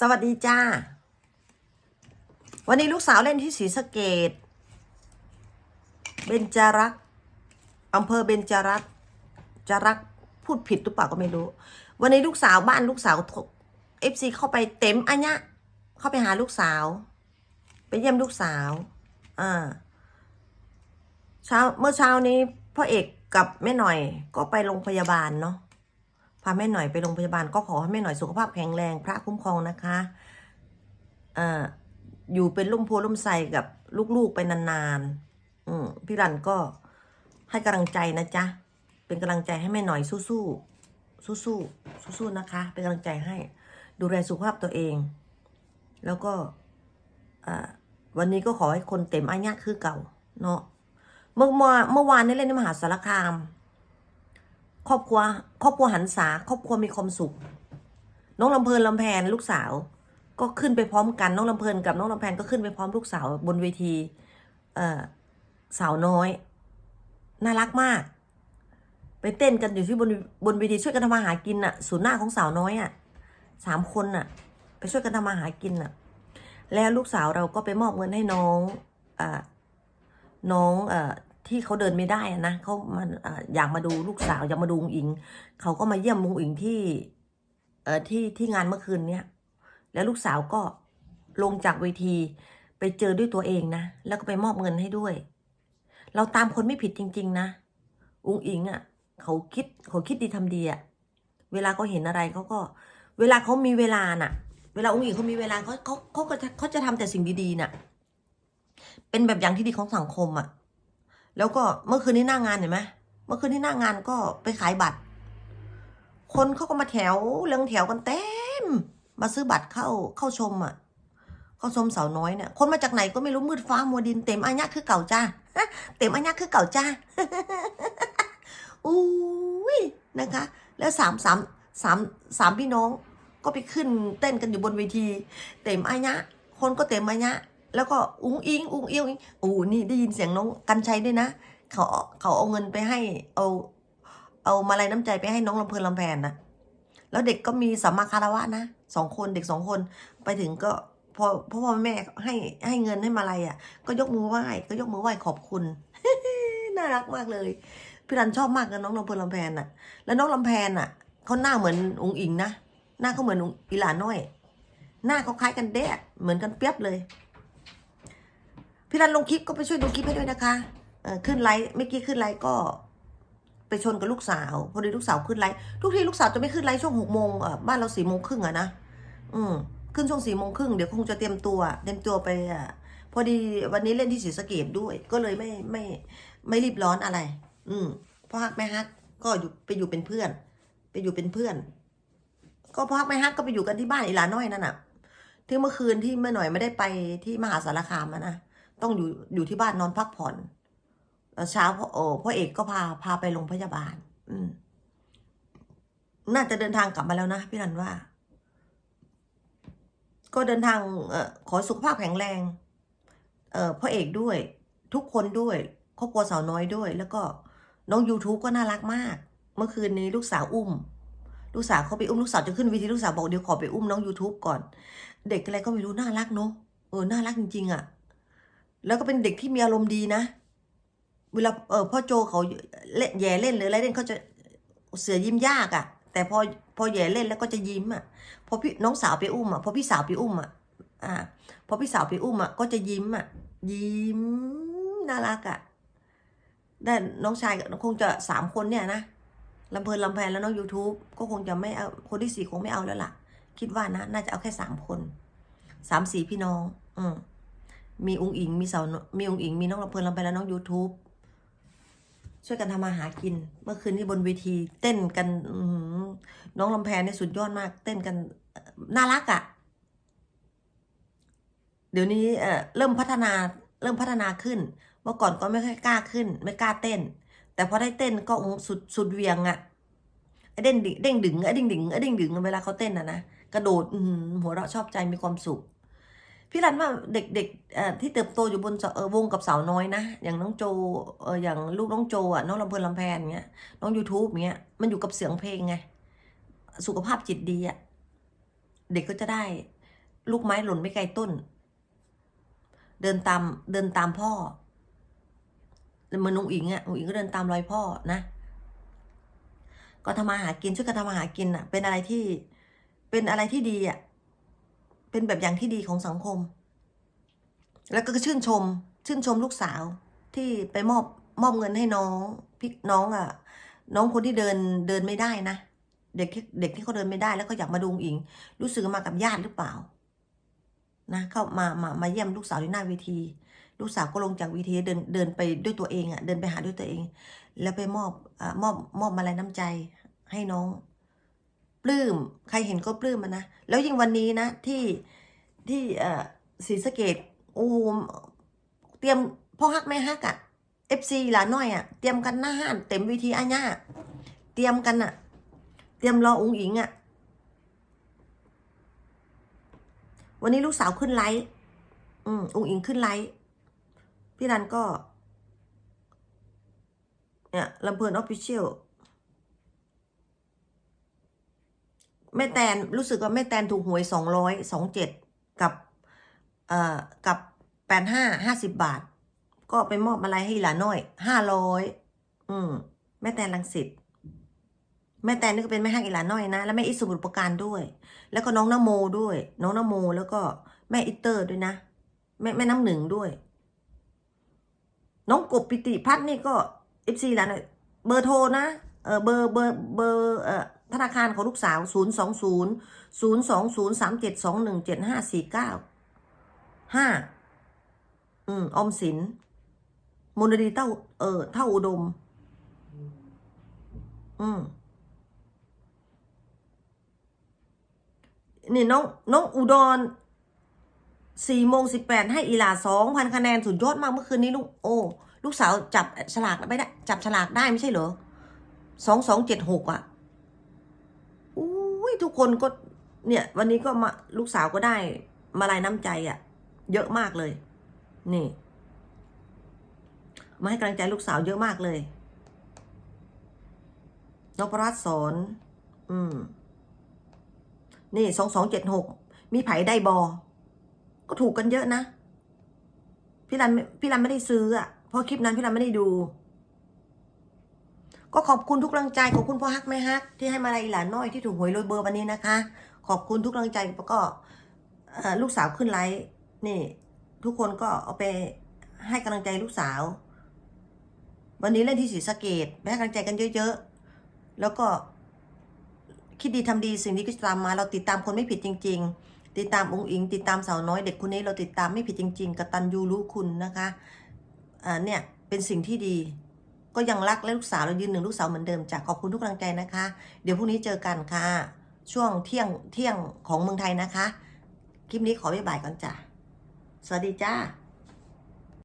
สวัสดีจ้า วันนี้ลูกสาวเล่นที่ศรีสะเกดเบญจรักอำเภอเบญจรักจรักพูดผิดหรือเปล่าก็ไม่รู้ วันนี้ลูกสาวบ้านลูกสาวเอฟซีเข้าไปเต็มอันเนี้ยเข้าไปหาลูกสาว ไปเยี่ยมลูกสาว อ่า เช้าเมื่อเช้านี้พ่อเอกกับแม่หน่อยก็ไปโรงพยาบาลเนาะ พาแม่หน่อยไปโรงพยาบาลก็ขอให้แม่หน่อยสุขภาพแข็งแรงพระคุ้มครองนะคะเอ่ออยู่เป็นลุ่มโพล่มใสกับลูกๆไปนานๆ อืมพี่รันก็ให้กำลังใจนะจ๊ะ เป็นกำลังใจให้แม่หน่อยสู้ๆ สู้ๆ สู้ๆ นะคะ เป็นกำลังใจให้ ดูแลสุขภาพตัวเอง แล้วก็อ่าวันนี้ก็ขอให้คนเต็มอาญะคือเก่า เนาะ เมื่อเมื่อวานนี้เล่นที่มหาสารคาม ครอบครัว ครอบครัวหันษาครอบครัวมีความสุข น้องลำเพลินลำแพนลูกสาว ก็ขึ้นไปพร้อมกันน้องลำเพลินกับน้องลำแพนก็ขึ้นไปพร้อมลูกสาวบนเวที เอ่อสาวน้อย น่ารักมาก ไปเต้นกันอยู่ที่บนบนเวทีช่วยกันทำมาหากินน่ะศูนย์หน้าของสาวน้อยอะสามคนน่ะไปช่วยกันทำมาหากินน่ะแล้วลูกสาวเราก็ไปมอบเงินให้น้องอน้องเอ ที่เขาเดินไม่ได้นะเขามันอ่าอยากมาดูลูกสาวอยากมาดูอุ๋งอิงเขาก็มาเยี่ยมลุงอิงที่ เอ่อที่ที่งานเมื่อคืนเนี้ยแล้วลูกสาวก็ลงจากเวทีไปเจอด้วยตัวเองนะแล้วก็ไปมอบเงินให้ด้วย เราตามคนไม่ผิดจริง ๆ นะอุงอิงอะเขาคิดเขาคิดดีทำดีอะเวลาเขาเห็นอะไรเขาก็ เวลาเขามีเวลาน่ะ เวลาอุงอิงเขามีเวลาเขาเขาเขาจะเขาจะทำแต่สิ่งดีๆน่ะ เป็นแบบอย่างที่ดีของสังคมอะ แล้วก็เมื่อคืนนี้หน้างานเห็นไหมเมื่อคืนที่หน้างานก็ไปขายบัตร คนเขาก็มาแถวเรียงแถวกันเต็ม มาซื้อบัตรเข้าเข้าชมอะ เข้าชมสาวน้อยเนี่ยคนมาจากไหนก็ไม่รู้มืดฟ้ามัวดินเต็มอัญญะคือเก่าจ้าเต็มอัญญะคือเก่าจ้าอุ้ยนะคะ แล้วสามสามสามสามพี่น้องก็ไปขึ้นเต้นกันอยู่บนเวที เต็มอัญญะคนก็เต็มอัญญะ แล้วก็อุ้งอิงอุ้งอิงอู้นี่ได้ยินเสียงน้องกันชัยด้วยนะเขาเขาเอาเงินไปให้เอาเอามาลัยน้ำใจไปให้น้องลำเพลินลำแพนนะแล้วเด็กก็มีสัมมาคารวะนะสองคนเด็กสองคนไปถึงก็พอพ่อพ่อแม่ให้ให้เงินให้มาลัยอะ ก็ยกมือไหว้ก็ยกมือไหว้ขอบคุณน่ารักมากเลยพี่รันชอบมากนะน้องลำเพลินลำแพนอะ แล้วน้องลำแพนอะเขาหน้าเหมือนองค์อิงนะหน้าเขาเหมือนอีหลาน้อย หน้าเขาคล้ายกันเด๊ะเหมือนกันเปียบเลย พี่รันลงคลิปก็ไปช่วยดูคลิปให้ด้วยนะคะเออขึ้นไลฟ์เมื่อกี้ขึ้นไลฟ์ก็ไปชนกับลูกสาวพอดีลูกสาวขึ้นไลฟ์ทุกทีลูกสาวจะไม่ขึ้นไลฟ์ช่วงหกโมงอะบ้านเราสี่โมงครึ่งอะนะอืมขึ้นช่วงสี่โมงครึ่งเดี๋ยวคงจะเตรียมตัวเตรียมตัวไปอะพอดีวันนี้เล่นที่ศรีสะเกดด้วย ก็เลยไม่ไม่ไม่รีบร้อนอะไร อืมพ่อฮักแม่ฮักก็อยู่ไปอยู่เป็นเพื่อน ไปอยู่เป็นเพื่อน ก็พ่อฮักแม่ฮักก็ไปอยู่กันที่บ้านอีหลาน้อยนั่นน่ะ ที่เมื่อคืนที่เมื่อหน่อยไม่ได้ไปที่มหาสารคามนะ ต้องอยู่อยู่ที่บ้านนอนพักผ่อนเช้าพ่อโอพ่อเอกก็พาพาไปโรงพยาบาล อืม น่าจะเดินทางกลับมาแล้วนะพี่รันว่า ก็เดินทางเอ่อขอสุขภาพแข็งแรง เอ่อพ่อเอกด้วย ทุกคนด้วยครอบครัวสาวน้อยด้วย แล้วก็น้อง YouTube ก็น่ารักมาก เมื่อคืนนี้ลูกสาวอุ้ม ลูกสาวเขาไปอุ้มลูกสาวจะขึ้นเวทีลูกสาวบอกเดี๋ยวขอไปอุ้มน้อง YouTube ก่อน เด็กอะไรก็ไม่รู้น่ารักเนอะเออน่ารักจริงๆอะ่ะ แล้วก็เป็นเด็กที่มีอารมณ์ดีนะ เวลาเออพ่อโจเขาเล่นแย่เล่นหรืออะไรเล่นเขาจะเสือยิ้มยากอะ่ะ แต่พอพอแย่เล่นแล้วก็จะยิ้มอะ่ะพอพี่น้องสาวไปอุ้มอะ่ะพอพี่สาวไปอุ้มอะ่ะอ่าพอพี่สาวไปอุ้มอะ่ะก็จะยิ้มอะ่ะ ยิ้มน่ารักอะ่ะแต่น้องชายก็คงจะสามคนเนี่ยนะลำเพลินลำแพนแล้วน้อง YouTube ก็คงจะไม่เอาคนที่สี่คงไม่เอาแล้วล่ะ คิดว่านะ น่าจะเอาแค่สามคนสามสี่พี่น้อง อืม มีองค์อิง มีเสามีองค์อิง มีน้องลำเพลินลำแพนแล้วน้อง YouTube ช่วยกันทำมาหากิน เมื่อคืนที่บนเวทีเต้นกันน้องลำแพนเนี่ยสุดยอดมาก เต้นกันน่ารักอะ่ะ เดี๋ยวนี้เริ่มพัฒนาเริ่มพัฒนาขึ้น เมื่อก่อนก็ไม่ค่อยกล้าขึ้น ไม่กล้าเต้น แต่พอได้เต้นก็สุดสุดเวียงอะ่ะเด้งดึงเด้งดึงเด้งดึงเด้งดึงเวลาเขาเต้นอะนะกระโดดหัวเราะชอบใจมีความสุข พี่รันว่าเด็กๆที่เติบโตอยู่บนเออวงกับสาวน้อยนะ อย่างน้องโจออย่างลูกน้องโจอะน้องลำเพลินลำแพนเงี้ยน้อง YouTube เงี้ยมันอยู่กับเสียงเพลงไง สุขภาพจิตดีอะเด็กก็จะได้ ลูกไม้หล่นไม่ไกลต้น เดินตามเดินตามพ่อเหมือนนุงอิงอะนุงอิงก็เดินตามรอยพ่อนะก็ทำมาหากินช่วยกันทำมาหากินอะ เป็นอะไรที่เป็นอะไรที่ดีอะ เป็นแบบอย่างที่ดีของสังคม แล้วก็ชื่นชม ชื่นชมลูกสาวที่ไปมอบมอบเงินให้น้องพี่น้องอะน้องคนที่เดินเดินไม่ได้นะเด็กเด็กที่เขาเดินไม่ได้แล้วก็อยากมาดูงอิง รู้สึกมากับญาติหรือเปล่า นะ เข้ามามามาเยี่ยมลูกสาวที่หน้าเวที ลูกสาวก็ลงจากเวทีเดินเดินไปด้วยตัวเองอะ่ะ เดินไปหาด้วยตัวเอง แล้วไปมอบอมอบมอบมาลัยน้ำใจให้น้อง ปลื้ม ใครเห็นก็ปลื้มมันนะ แล้วยิ่งวันนี้นะ ที่ที่เอ่อศรีสะเกดโอ้โหเตรียมพ่อฮักแม่ฮักอะ่ะเอฟซีหลานน้อยอะ่ะเตรียมกันหน้าห้านเต็มเวทีอาญาเตรียมกันอะ่ะ เตรียมรออุ้งอิงอะ วันนี้ลูกสาวขึ้นไลฟ์อืมอุ้งอิงขึ้นไลฟ์พี่รันก็ เนี่ยลำเพลินออฟฟิเชียล แม่แตนรู้สึกว่าแม่แตนถูกหวยสองร้อยสองเจ็ดกับเอ่อกับแปดห้าห้าสิบบาท ก็ไปมอบอะไรให้หลานน้อยห้าร้อยอืมแม่แตนลังสิตแม่แตนนี่ก็เป็นแม่ห้างอีหลานน้อยนะ แล้วแม่อิสสมุทรปราการด้วย แล้วก็น้องนโมด้วย น้องนโมแล้วก็แม่อิตเตอร์ด้วยนะ แม่แม่น้ำหนึ่งด้วย น้องกบปิติพัฒน์นี่ก็เอฟซีหลานเบอร์โทรนะเออเบอร์เบอร์เบอร์เออ ธนาคารของลูกสาวศูนย์สองศูนย์ศูนย์สองศูนย์สามเจ็ดสองหนึ่งเจ็ดห้าสี่เก้าห้าอืมอมสินมูลนิธิเท่า เออเท่าอุดม อืมนี่น้องน้องอุดรสี่โมงสิบแปดให้อีลาสองพันคะแนนสุดยอดมากเมื่อคืนนี้ลูกโอ้ ลูกสาวจับฉลากไม่ได้ จับฉลากได้ไม่ใช่เหรอสองสองเจ็ดหกอะ ทุกคนก็เนี่ย วันนี้ก็มาลูกสาวก็ได้มาลายน้ำใจอะ เยอะมากเลย นี่มาให้กำลังใจลูกสาวเยอะมากเลยนพรัตน์สอน อืม นี่สองสองเจ็ดหก มีไผ่ได้บอ ก็ถูกกันเยอะนะ พี่รันพี่รันไม่ได้ซื้ออะ เพราะคลิปนั้นพี่รันไม่ได้ดู ก็ขอบคุณทุกกำลังใจขอบคุณพ่อฮักแม่ฮัก ที่ให้มาลายหลานน้อยที่ถูกหวยรยเบอร์วันนี้นะคะ ขอบคุณทุกกำลังใจแล้วก็ลูกสาวขึ้นไลฟ์นี่ ทุกคนก็เอาไปให้กำลังใจลูกสาว วันนี้เล่นที่ศรีสะเกดไปให้กำลังใจกันเยอะๆแล้วก็คิดดีทำดีสิ่งนี้ก็จะตามมา เราติดตามคนไม่ผิดจริง ๆ ติดตามองค์อิง ติดตามสาวน้อยเด็กคนนี้เราติดตามไม่ผิดจริง ๆกตัญญูรู้คุณนะคะอ่าเนี่ยเป็นสิ่งที่ดี ก็ยังรักและลูกสาวเรายืนหนึ่งลูกสาวเหมือนเดิมจ้ะขอบคุณทุกกำลังใจนะคะ เดี๋ยวพรุ่งนี้เจอกันค่ะ ช่วงเที่ยงเที่ยงของเมืองไทยนะคะ คลิปนี้ขอบ๊ายบายก่อนจ้ะสวัสดีจ้า